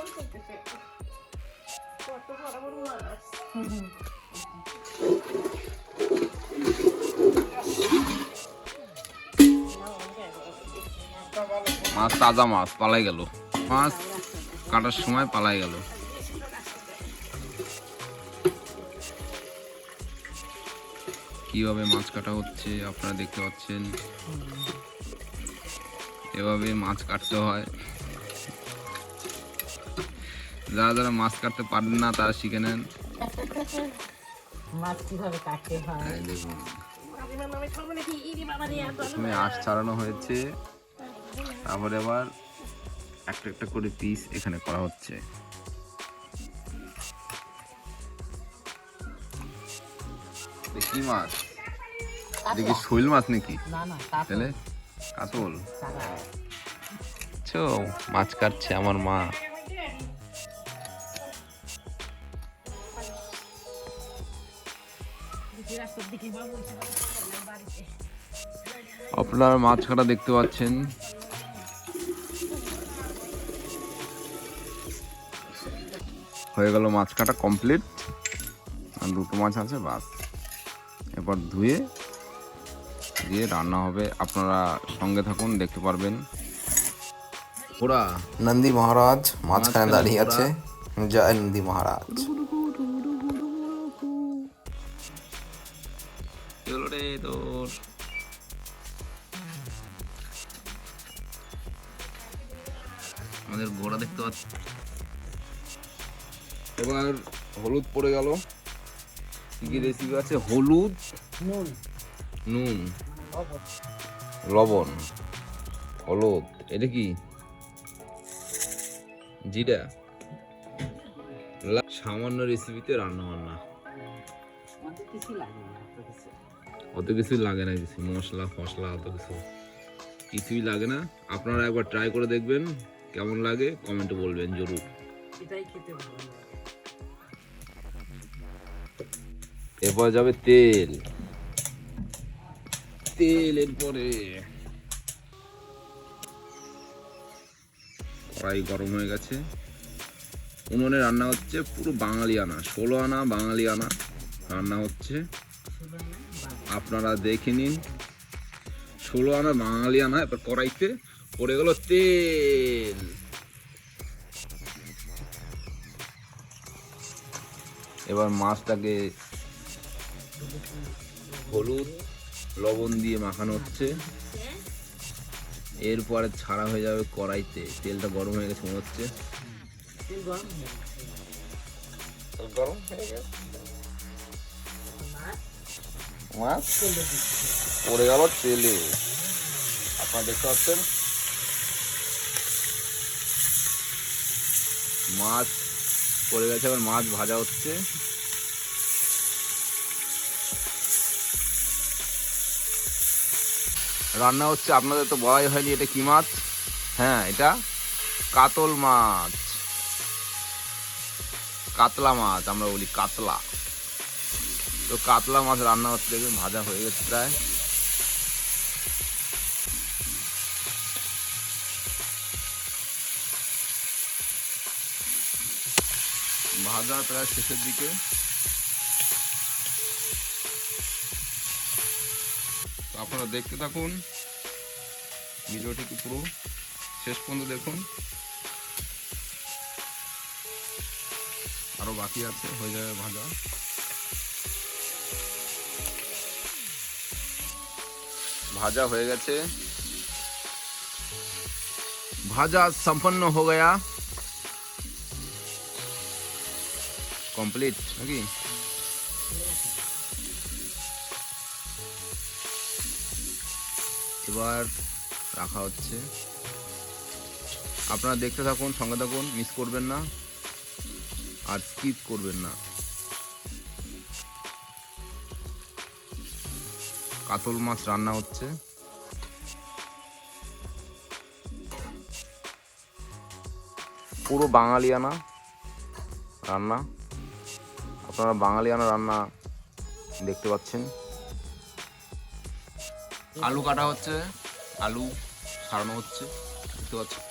মাছ মাছ, তাজা মাছ, পালাই গেল। মাছ কাটার সময় পালাই গেল। কীভাবে মাছ কাটা হচ্ছে আপনারা দেখতে পাচ্ছেন। এভাবে মাছ কাটতে হয়। যারা যারা মাছ কাটতে পারেন না তারা শিখে নেন। মাছ কীভাবে কাটতে হয়? দেখুন। প্রথমে আঁশ ছাড়ানো হয়েছে। তারপরে আবার একটা একটা করে পিস এখানে করা হচ্ছে। কি মাছ? শৈল মাছ নাকি? না না কাটতে তাহলে কাতল। চো মাছ কাটছে আমার মা। আপনারা মাছ কাটা দেখতে পাচ্ছেন। হয়ে গেল মাছ কাটা কমপ্লিট আর দুটো মাছ আছে বাস। এরপর ধুয়ে দিয়ে রান্না হবে। আপনারা সঙ্গে থাকুন দেখতে পারবেন। ওরা নন্দী মহারাজ মাঝখানে দাঁড়িয়ে আছে। জয় নন্দী মহারাজ। আমাদের ঘোড়া দেখতে পাচ্ছি। এবার হলুদ পড়ে গেল। কি কি রেসিপি আছে? হলুদ নুন। নুন লবণ। হলুদ। এটা কি? জিরা। সামান্য রেসিপিতে রান্না বান্না। আমাদের কিছু লাগে না এত কিছু। অত কিছু লাগে না কিছু মশলা ফসলা অত কিছু। কিছুই লাগে না। আপনারা একবার ট্রাই করে দেখবেন। কেমন লাগে? কমেন্টে বলবেন জরুর। এটাই খেতে ভালো লাগে। এরপর যাবে তেল। তেল এরপরে কড়াই গরম হয়ে গেছে। উনুনে রান্না হচ্ছে পুরো বাঙালি আনা ষোলো আনা বাঙালি আনা রান্না হচ্ছে। আপনারা দেখে নিন। ষোলো আনা বাঙালি আনা এবার কড়াইতে পড়ে গেল তেল এবার মাছটাকে হলুদ লবণ দিয়ে মাখানো হচ্ছে। এরপরে ছাড়া হয়ে যাবে কড়াইতে। তেলটা গরম হয়ে গেছে মনে হচ্ছে। গরম হয়ে গেছে। মাছ? পড়ে গেল তেলে। আপনারা দেখতে পাচ্ছেন? মাছ পড়ে গেছে, এবার মাছ ভাজা হচ্ছে। রান্না হচ্ছে, আপনাদের তো বলাই হয়নি এটা কি মাছ? হ্যাঁ এটা কাতল মাছ। কাতলা মাছ, আমরা বলি কাতলা। তো কাতলা মাছ রান্না হচ্ছে দেখবেন ভাজা হয়ে গেছে প্রায়। ভাজা প্রায় শেষের দিকে। আপনারা দেখতে থাকুন। ভিডিওটিকে পুরো? শেষ পর্যন্ত দেখুন। আরও বাকি আছে, হয়ে যাবে ভাজা। ভাজা হয়ে গেছে। ভাজা সম্পন্ন হয়ে গেছে। কমপ্লিট নাকি এবার রাখা হচ্ছে। আপনারা দেখতে থাকুন, সঙ্গে থাকুন মিস করবেন না আর স্কিপ করবেন না। কাতল মাছ রান্না হচ্ছে। পুরো বাঙালিয়ানা রান্না। আপনারা বাঙালিয়ানা রান্না দেখতে পাচ্ছেন। আলু কাটা হচ্ছে আলু সারানো হচ্ছে দেখতে পাচ্ছেন।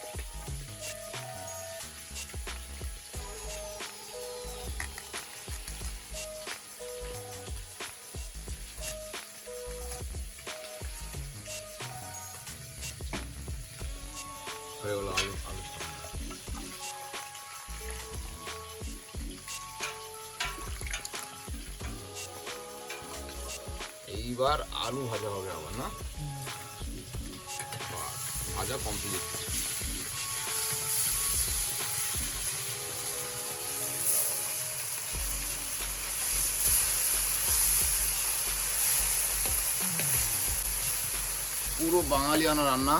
এইবার আলু ভাজা হবে আবার না? ভাজা কমপ্লিট পুরো বাঙালিয়ানা রান্না।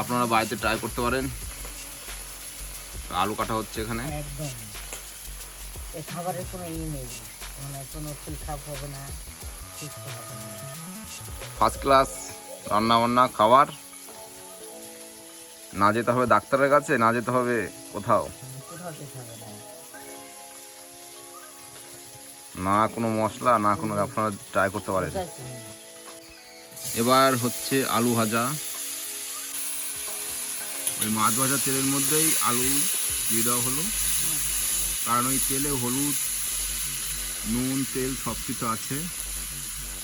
আপনারা বাড়িতে ট্রাই করতে পারেন। আলু কাটা হচ্ছে এখানে। একদম। এই খাবারের কোনো ই নেই। মানে কোনো ফুল খাপ হবে না। ফার্স্ট ক্লাস রান্না বান্না খাবার। না যেতে হবে ডাক্তারের কাছে, না যেতে হবে কোথাও। না কোনো মশলা, না কোনো আপনারা ট্রাই করতে পারেন। এবার হচ্ছে আলু ভাজা। ওই মাছ ভাজা তেলের মধ্যেই আলু দিয়ে দেওয়া হলো। কারণ ওই তেলে হলুদ, নুন, তেল সব কিছু আছে।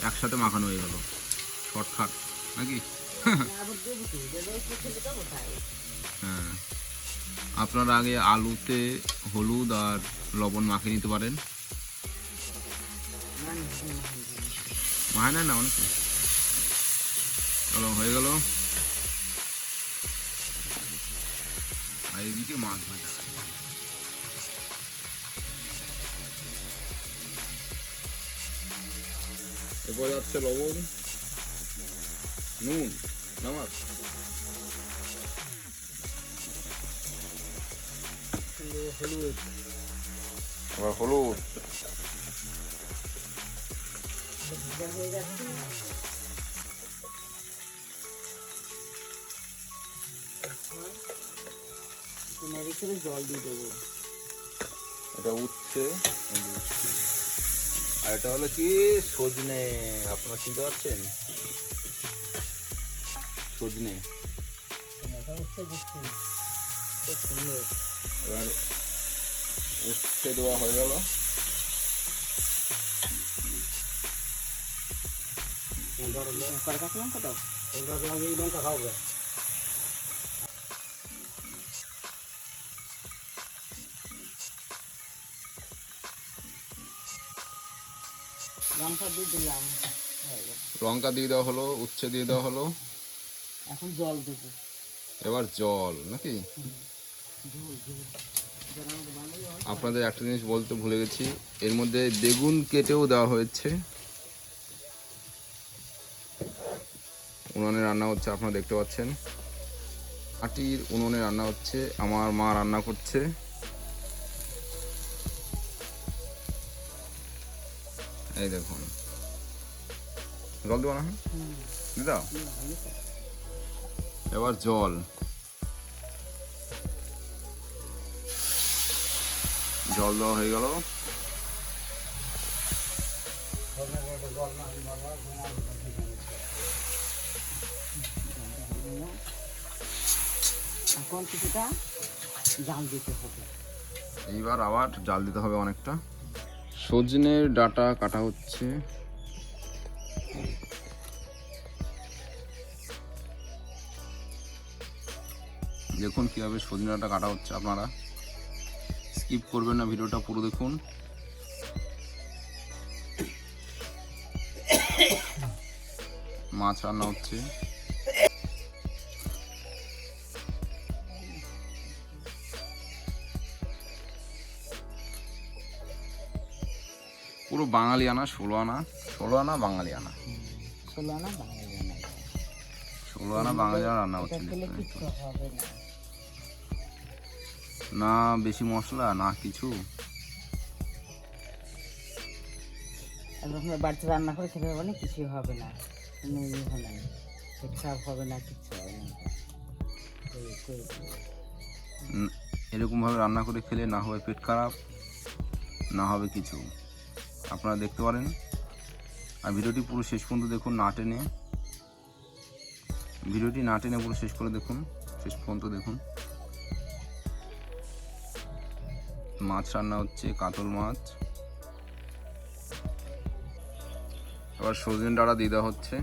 একসাথে মাখানো হয়ে গেল। শর্টকাট, নাকি? হ্যাঁ। আপনারা আগে আলুতে হলুদ আর লবণ মাখিয়ে নিতে পারেন। মায় না না অনেকে? চলো, হয়ে গেল। আর এদিকে মাছ ভাজা। এরপর যাচ্ছে লবণ নুন নামাজ হলুদ আবার হলুদ হয়ে জল দিয়ে দেবো এটা উঠছে আর এটা হলো কি সজনে আপনারা চিনতে পারছেন? সজনে। এটা উঠতে এবার দেওয়া হয়ে গেল। লঙ্কা এই লঙ্কা খাওয়া লঙ্কা দিয়ে দিলাম। লঙ্কা দিয়ে দেওয়া হলো উচ্ছে দিয়ে দেওয়া হলো। এখন জল দেবো। এবার জল নাকি? আপনাদের একটা জিনিস বলতে ভুলে গেছি এর মধ্যে বেগুন কেটেও দেওয়া হয়েছে। উনুনে রান্না হচ্ছে আপনারা দেখতে পাচ্ছেন। মাটির উনুনে রান্না হচ্ছে আমার মা রান্না করছে। এই দেখুন। জল দেবো না দিদা এবার জল। জল দেওয়া হয়ে গেল। এখন কিছুটা জাল দিতে হবে। এইবার আবার জাল দিতে হবে অনেকটা। সজনের ডাটা কাটা হচ্ছে। দেখুন কীভাবে সজনে ডাটা কাটা হচ্ছে আপনারা। স্কিপ করবেন না, ভিডিওটা পুরো দেখুন। মাছ রান্না হচ্ছে। পুরো বাঙালি আনা ষোলো আনা ষোলো আনা বাঙালি আনা। ষোলো আনা বাঙালি রান্না ষোলো আনা বাঙালি আনা রান্না এটা হচ্ছে খেলে কিচ্ছু হবে না। বেশি মশলা না কিছু। বাড়িতে রান্না করে খেতে হবে না কিছুই হবে না। কোনো ইয়ে হবে না। পেট খারাপ হবে না কিচ্ছু হবে না। এরকমভাবে রান্না করে খেলে না হবে পেট খারাপ না হবে কিছু। আপনারা দেখতে পারেন। আর ভিডিওটি পুরো শেষ পর্যন্ত দেখুন, না টেনে। ভিডিওটি না টেনে পুরো শেষ করে দেখুন, শেষ পর্যন্ত দেখুন। মাছ রান্না হচ্ছে, কাতল মাছ। এবার সজনে ডাঁড়া দেওয়া হচ্ছে।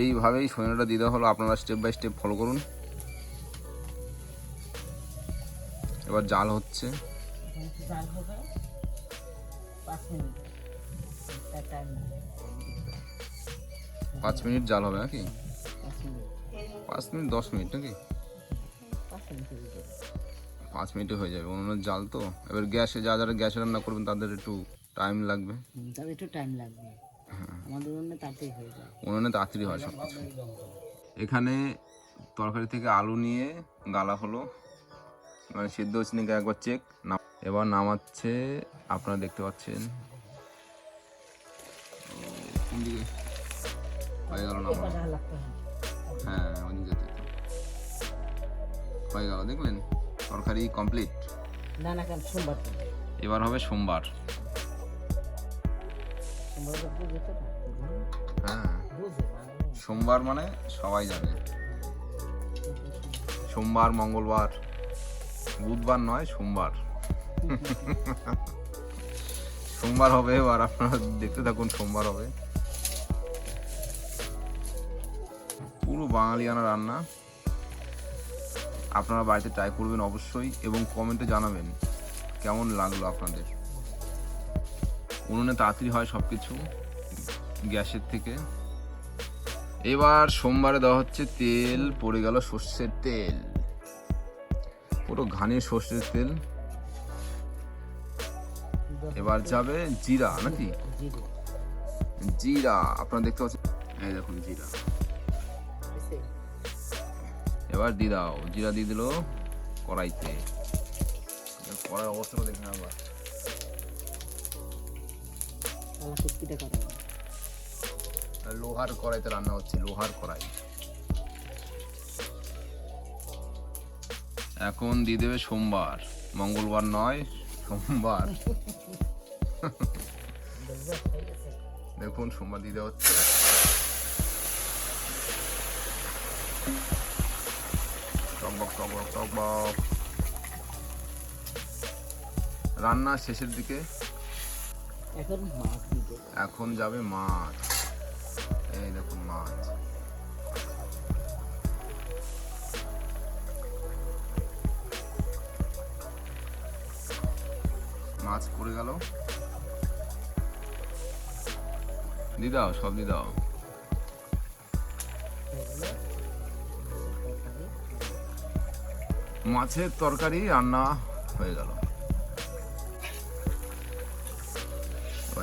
এইভাবেই সৈন্যটা দিতে হলো, আপনারা স্টেপ বাই স্টেপ ফলো করুন। এবার জাল হচ্ছে। একটু জাল হবে। পাঁচ মিনিট। টাইম পাঁচ মিনিট জাল হবে নাকি? পাঁচ মিনিট। দশ মিনিট নাকি? পাঁচ মিনিট হয়ে যাবে। হয়ে উনুনের জাল তো। এবার গ্যাসে যা যারা গ্যাসে রান্না করবেন তাদের একটু টাইম লাগবে। তবে একটু টাইম লাগবে। আমাদের জন্য তাড়াতাড়ি হয়ে যায়। উনুনে তাড়াতাড়ি হয় সব কিছু। এখানে তরকারি থেকে আলু নিয়ে গালা হলো। মানে সিদ্ধ হচ্ছে নাকি একবার চেক না। এবার নামাচ্ছে আপনারা দেখতে পাচ্ছেন। কোন দিকে? হয়ে গেল হয় হ্যাঁ ওদিকে যেতে হয়ে গেল দেখলেন? তরকারি কমপ্লিট না না কেন? সোমবার এবার হবে সোমবার। হ্যাঁ। সোমবার মানে সবাই জানে। সোমবার মঙ্গলবার। বুধবার নয় সোমবার। সোমবার হবে এবার আপনারা দেখতে থাকুন, সোমবার হবে। পুরো বাঙালিয়ানা রান্না। আপনারা বাড়িতে ট্রাই করবেন অবশ্যই, এবং কমেন্টে জানাবেন কেমন লাগল আপনাদের। উনুনে তাড়াতাড়ি হয় সব কিছু গ্যাসের থেকে। এবার সোমবারে দেওয়া হচ্ছে তেল, পড়ে গেল সর্ষের তেল। পুরো ঘানি সর্ষের তেল। এবার যাবে জিরা নাকি? জিরা, আপনারা দেখতে পাচ্ছেন? এই দেখুন জিরা। এবার দিয়ে দাও, জিরা দিয়ে দিল কড়াইতে। কড়াই অবস্থাটা দেখে আবার। লোহার কড়াইতে রান্না হচ্ছে, লোহার কড়াই। এখন দিয়ে দেবে সোমবার। মঙ্গলবার নয় সোমবার দেখুন সোমবার দিতে হচ্ছে। টকবক টকবক টকবক। রান্না শেষের দিকে। এখন যাবে মাছ। এই দেখুন মাছ। গেল। দি দাও সব দি দাও মাছের তরকারি রান্না হয়ে গেল।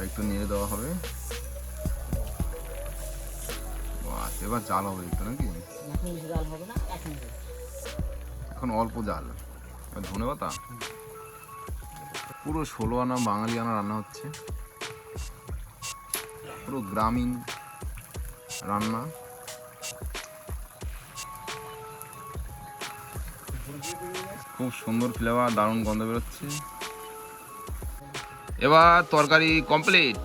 একটু নিয়ে দেওয়া হবে। এবার জাল হবে একটু নাকি? এখন অল্প জাল। ধনে পাতা? পুরো ষোলো আনা বাঙালি আনা রান্না হচ্ছে। পুরো গ্রামীণ রান্না। খুব সুন্দর ফ্লেভার দারুণ গন্ধ বেরোচ্ছে। এবার তরকারি কমপ্লিট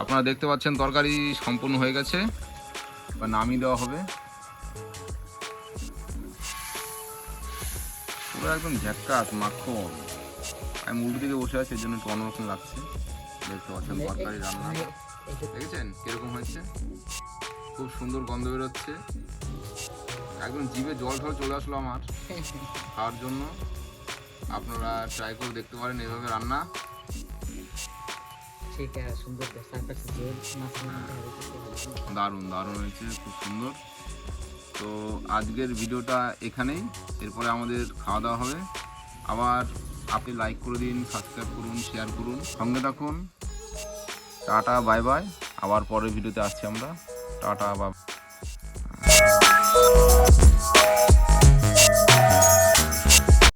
আপনারা দেখতে পাচ্ছেন তরকারি সম্পূর্ণ হয়ে গেছে। এবার নামিয়ে দেওয়া হবে। পুরো একদম ঝ্যাক্কাস মাখন আমি উল্টো দিকে বসে আছি এর জন্য একটু অন্যরকম লাগছে। দেখতে পাচ্ছেন তরকারি রান্না। দেখেছেন কীরকম হয়েছে? খুব সুন্দর গন্ধ বেরোচ্ছে। একদম জিভে জল ঠল চলে আসলো আমার খাওয়ার জন্য। আপনারা ট্রাই করে দেখতে পারেন এভাবে রান্না। হবে। দারুণ দারুণ হয়েছে খুব সুন্দর। তো আজকের ভিডিওটা এখানেই এরপরে আমাদের খাওয়া দাওয়া হবে। আবার আপনি লাইক করে দিন সাবস্ক্রাইব করুন শেয়ার করুন। সঙ্গে থাকুন। টাটা বাই বাই আবার পরের ভিডিওতে আসছি আমরা। টাটা বা